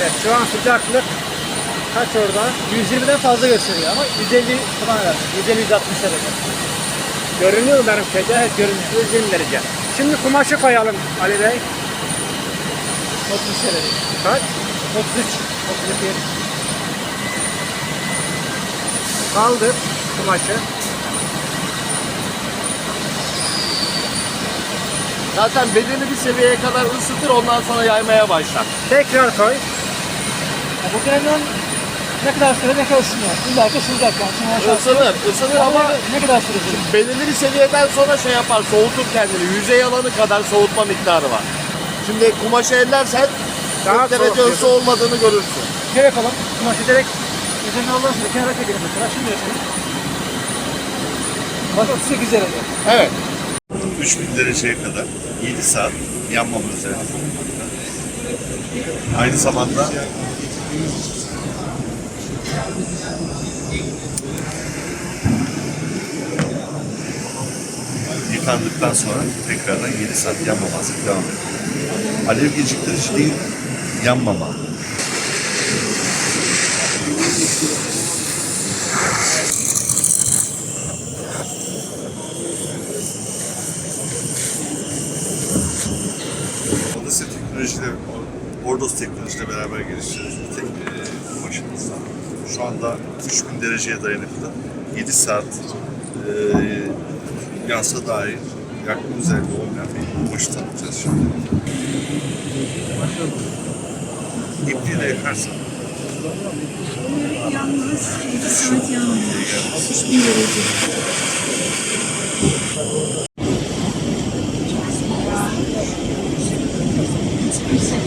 Evet, şu an sıcaklık kaç orada? 120'den fazla gösteriyor ama 150 falan herhalde. 150 160 derece. Görünüyor mu benim şeyde? Evet görünüyor. 120 derece. Şimdi kumaşı koyalım Ali Bey. 33 derece. Kaç? 33. 32. Kaldır kumaşı. Zaten belirli bir seviyeye kadar ısıtır ondan sonra yaymaya başlar. Tekrar koy. Ya bu kremden ne kadar süre ne kadar ısınıyor? İlla ki ısınacak yani. Şimdi Isınır, ısınır ama ama ne kadar süre ısınıyor? belirli bir seviyeden sonra şey yapar, soğutur kendini. Yüzey alanı kadar soğutma miktarı var. Şimdi kumaşı ellersen Daha 40 derece soğuk ısı olmadığını görürsün. Şey yapalım. Kumaşı direkt üzerine ondan sonra kenara çekelim mesela. Şimdi yapalım. Bak 38 derece. Evet. 3000 dereceye kadar 7 saat yanmamız lazım. Aynı zamanda yıkandıktan sonra tekrardan 7 saat yanmaması devam ediyor. Alev geciktirici değil, yanmama. Odası teknolojiyle, Bordos teknolojisiyle beraber geliştirdiğimiz bir teknoloji başımızda. E, Şu anda 3000 dereceye dayanıklı 7 saat e, yansa dahi yakma üzerinde oynayan bir kumaşı tanıtacağız şimdi. İpliğiyle yakarsan. Yalnız 7 saat yanmıyor. 3000 derece.